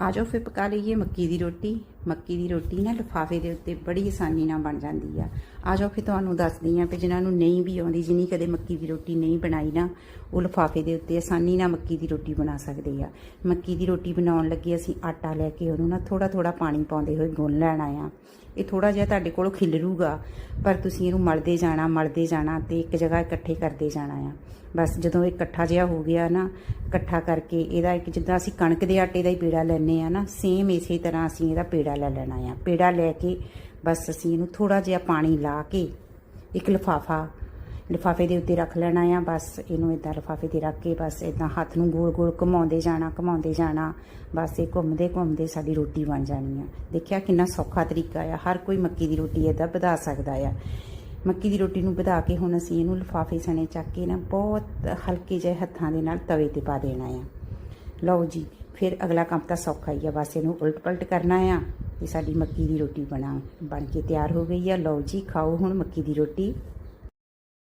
ਆ ਜਾਓ, ਫਿਰ ਪਕਾ ਲਈਏ ਮੱਕੀ ਦੀ ਰੋਟੀ। ਮੱਕੀ ਦੀ ਰੋਟੀ ਨਾ ਲਿਫਾਫੇ ਦੇ ਉੱਤੇ ਬੜੀ ਆਸਾਨੀ ਨਾਲ ਬਣ ਜਾਂਦੀ ਆ। ਆ ਜਾਓ, ਫਿਰ ਤੁਹਾਨੂੰ ਦੱਸਦੀ ਆ ਕਿ ਜਿਨ੍ਹਾਂ ਨੂੰ ਨਹੀਂ ਵੀ ਆਉਂਦੀ ਜਿਨੀ ਕਦੇ ਮੱਕੀ ਦੀ ਰੋਟੀ ਨਹੀਂ ਬਣਾਈ ਨਾ, ਉਹ ਲਿਫਾਫੇ ਦੇ ਉੱਤੇ ਆਸਾਨੀ ਨਾਲ ਮੱਕੀ ਦੀ ਰੋਟੀ ਬਣਾ ਸਕਦੇ ਆ। ਮੱਕੀ ਦੀ ਰੋਟੀ ਬਣਾਉਣ ਲੱਗੇ ਅਸੀਂ ਆਟਾ ਲੈ ਕੇ ਉਹਨੂੰ ਨਾ ਥੋੜਾ ਥੋੜਾ ਪਾਣੀ ਪਾਉਂਦੇ ਹੋਏ ਗੁੰਨ ਲੈਣਾ ਆ। ਇਹ ਥੋੜਾ ਜਿਹਾ ਤੁਹਾਡੇ ਕੋਲ ਖਿਲਰੂਗਾ, ਪਰ ਤੁਸੀਂ ਇਹਨੂੰ ਮਲਦੇ ਜਾਣਾ ਮਲਦੇ ਜਾਣਾ ਤੇ ਇੱਕ ਜਗ੍ਹਾ ਇਕੱਠੇ ਕਰਦੇ ਜਾਣਾ ਆ। ਬਸ ਜਦੋਂ ਇਹ ਇਕੱਠਾ ਜਿਹਾ ਹੋ ਗਿਆ ਨਾ ਇਕੱਠਾ ਕਰਕੇ ਇਹਦਾ ਇੱਕ ਜਿੱਦਾਂ ਅਸੀਂ ਕਣਕ ਦੇ ਆਟੇ ਦਾ ਹੀ ਪੇੜਾ ਲੈਨੇ ਆ ਨਾ ਸੇਮ ਇਸੇ ਤਰ੍ਹਾਂ ਅਸੀਂ ਇਹਦਾ ਪੇੜਾ ਲੈ ਲੈਣਾ ਆ। ਪੇੜਾ ਲੈ ਕੇ ਬਸ ਅਸੀਂ ਇਹਨੂੰ ਥੋੜਾ ਜਿਹਾ ਪਾਣੀ ਲਾ ਕੇ ਇੱਕ ਲਿਫਾਫਾ, ਲਿਫਾਫੇ ਦੇ ਉੱਤੇ ਰੱਖ ਲੈਣਾ ਆ। ਬਸ ਇਹਨੂੰ ਇਦਾਂ ਲਿਫਾਫੇ ਤੇ ਰੱਖ ਕੇ ਬਸ ਇਦਾਂ ਹੱਥ ਨੂੰ ਗੋਲ ਗੋਲ ਘੁਮਾਉਂਦੇ ਜਾਣਾ ਘੁਮਾਉਂਦੇ ਜਾਣਾ। ਬਸ ਇਹ ਘੁੰਮਦੇ ਘੁੰਮਦੇ ਸਾਡੀ ਰੋਟੀ ਬਣ ਜਾਣੀ ਆ। ਦੇਖਿਆ ਕਿੰਨਾ ਸੌਖਾ ਤਰੀਕਾ ਆ। ਹਰ ਕੋਈ ਮੱਕੀ ਦੀ ਰੋਟੀ ਇਦਾਂ ਵਧਾ ਸਕਦਾ ਆ। ਮੱਕੀ ਦੀ ਰੋਟੀ ਨੂੰ ਵਧਾ ਕੇ ਹੁਣ ਅਸੀਂ ਇਹਨੂੰ ਲਿਫਾਫੇ ਸਣੇ ਚੱਕ ਕੇ ਨਾ ਬਹੁਤ ਹਲਕੇ ਜਿਹੇ ਹੱਥਾਂ ਦੇ ਨਾਲ ਤਵੇ ਤੇ ਪਾ ਦੇਣਾ ਆ। ਲਓ ਜੀ, ਫਿਰ ਅਗਲਾ ਕੰਮ ਤਾਂ ਸੌਖਾ ਹੀ ਆ, ਬਸ ਇਹਨੂੰ ਉਲਟ ਪਲਟ ਕਰਨਾ ਆ ਤੇ ਸਾਡੀ ਮੱਕੀ ਦੀ ਰੋਟੀ ਬਣਾ ਬਣ ਕੇ ਤਿਆਰ ਹੋ ਗਈ ਆ। ਲਓ ਜੀ, ਖਾਓ ਹੁਣ ਮੱਕੀ ਦੀ ਰੋਟੀ।